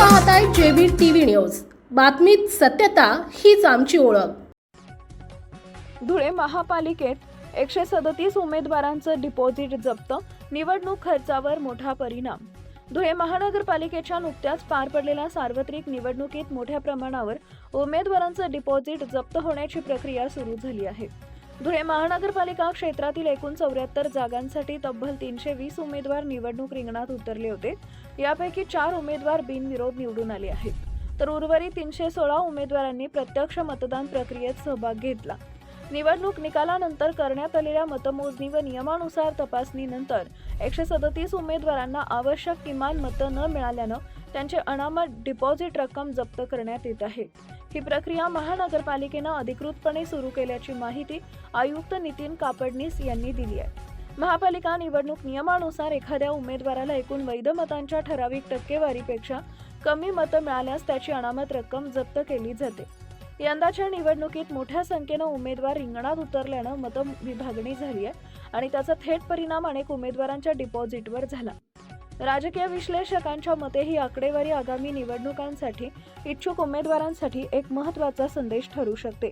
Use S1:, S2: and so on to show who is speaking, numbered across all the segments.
S1: पाहताय JB TV news. बातमीत सत्यता हीच आमची ओळख.
S2: धुळे महापालिकेत एकशे सदतीस उमेदवारांचं डिपॉझिट जप्त निवडणूक खर्चावर मोठा परिणाम. धुळे महानगरपालिकेच्या नुकत्याच पार पडलेल्या सार्वत्रिक निवडणुकीत मोठ्या प्रमाणावर उमेदवारांचं डिपॉझिट जप्त होण्याची प्रक्रिया सुरू झाली आहे. धुळे महानगरपालिका क्षेत्रातील एकूण चौऱ्याहत्तर जागांसाठी तब्बल तीनशे वीस उमेदवार निवडणूक रिंगणात उतरले होते. यापैकी चार उमेदवार बिनविरोध निवडून आले आहेत. तर उर्वरित तीनशे सोळा उमेदवारांनी प्रत्यक्ष मतदान प्रक्रियेत सहभाग घेतला. निवडणूक निकालानंतर करण्यात आलेल्या मतमोजणी व नियमानुसार तपासणीनंतर एकशे सदतीस उमेदवारांना आवश्यक किमान मतं न मिळाल्यानं त्यांचे अनामत डिपॉझिट रक्कम जप्त करण्यात येत आहे. ही प्रक्रिया महानगरपालिकेनं अधिकृतपणे सुरू केल्याची माहिती आयुक्त नितीन कापडनीस यांनी दिली आहे. महापालिका निवडणूक नियमानुसार एखाद्या उमेदवाराला एकूण वैध मतांच्या ठराविक टक्केवारीपेक्षा कमी मतं मिळाल्यास त्याची अनामत रक्कम जप्त केली जाते. यंदाच्या निवडणुकीत मोठ्या संख्येनं उमेदवार रिंगणात उतरल्यानं मतं विभागणी झाली आहे आणि त्याचा थेट परिणाम अनेक उमेदवारांच्या डिपॉझिटवर झाला. राजकीय विश्लेषकांच्या मते ही आकडेवारी आगामी निवडणुकांसाठी इच्छुक उमेदवारांसाठी एक महत्त्वाचा संदेश ठरू शकते.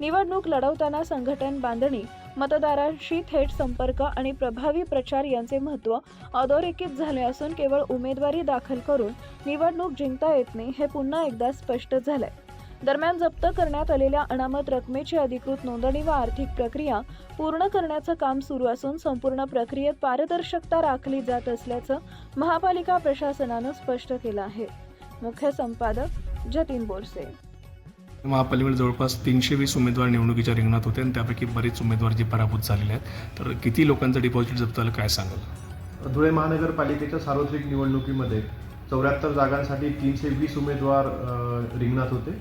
S2: निवडणूक लढवताना संघटन बांधणी मतदारांशी थेट संपर्क आणि प्रभावी प्रचार यांचे महत्त्व अधोरेखित झाले असून केवळ उमेदवारी दाखल करून निवडणूक जिंकता येत नाही हे पुन्हा एकदा स्पष्ट झालंय. दरम्यान जप्त करण्यात आलेल्या अनामत रकमेची अधिकृत नोंदणी व आर्थिक प्रक्रिया पूर्ण करण्याचं काम सुरू असून संपूर्ण प्रक्रियेत पारदर्शकता राखली जात असल्याचं महापालिका प्रशासनानं स्पष्ट केलं आहे. मुख्य संपादक जतीन बोरसे.
S3: महापालिकेमध्ये जवळपास तीनशे वीस उमेदवार निवडणुकीच्या रिंगणात होते आणि त्यापैकी बरेच उमेदवार जे पराभूत झालेले आहेत. तर किती लोकांचं डिपॉझिट जप्त झालं काय सांगाल?
S4: धुळे महानगरपालिकेच्या सार्वत्रिक निवडणुकीमध्ये चौऱ्याहत्तर जागांसाठी तीनशे वीस उमेदवार रिंगणात होते.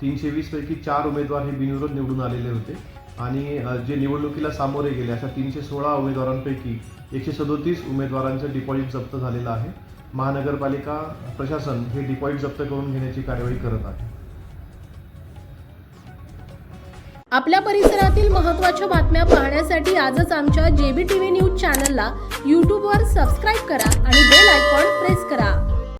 S4: तीनशे वीसपैकी चार उमेदवार हे बिनविरोध निवडून आलेले होते. आणि जे निवडणुकीला सामोरे गेले अशा तीनशे सोळा उमेदवारांपैकी एकशे सदोतीस उमेदवारांचं डिपॉझिट जप्त झालेलं आहे. महानगरपालिका प्रशासन हे डिपॉझिट जप्त करून घेण्याची कार्यवाही करत आहे.
S1: आपल्या परिसरातील महत्त्वाच्या बातम्या पाहण्यासाठी आजच आमच्या जेबी टीव्ही न्यूज चॅनलला यूट्यूबवर सबस्क्राईब करा आणि बेल आयकॉन प्रेस करा.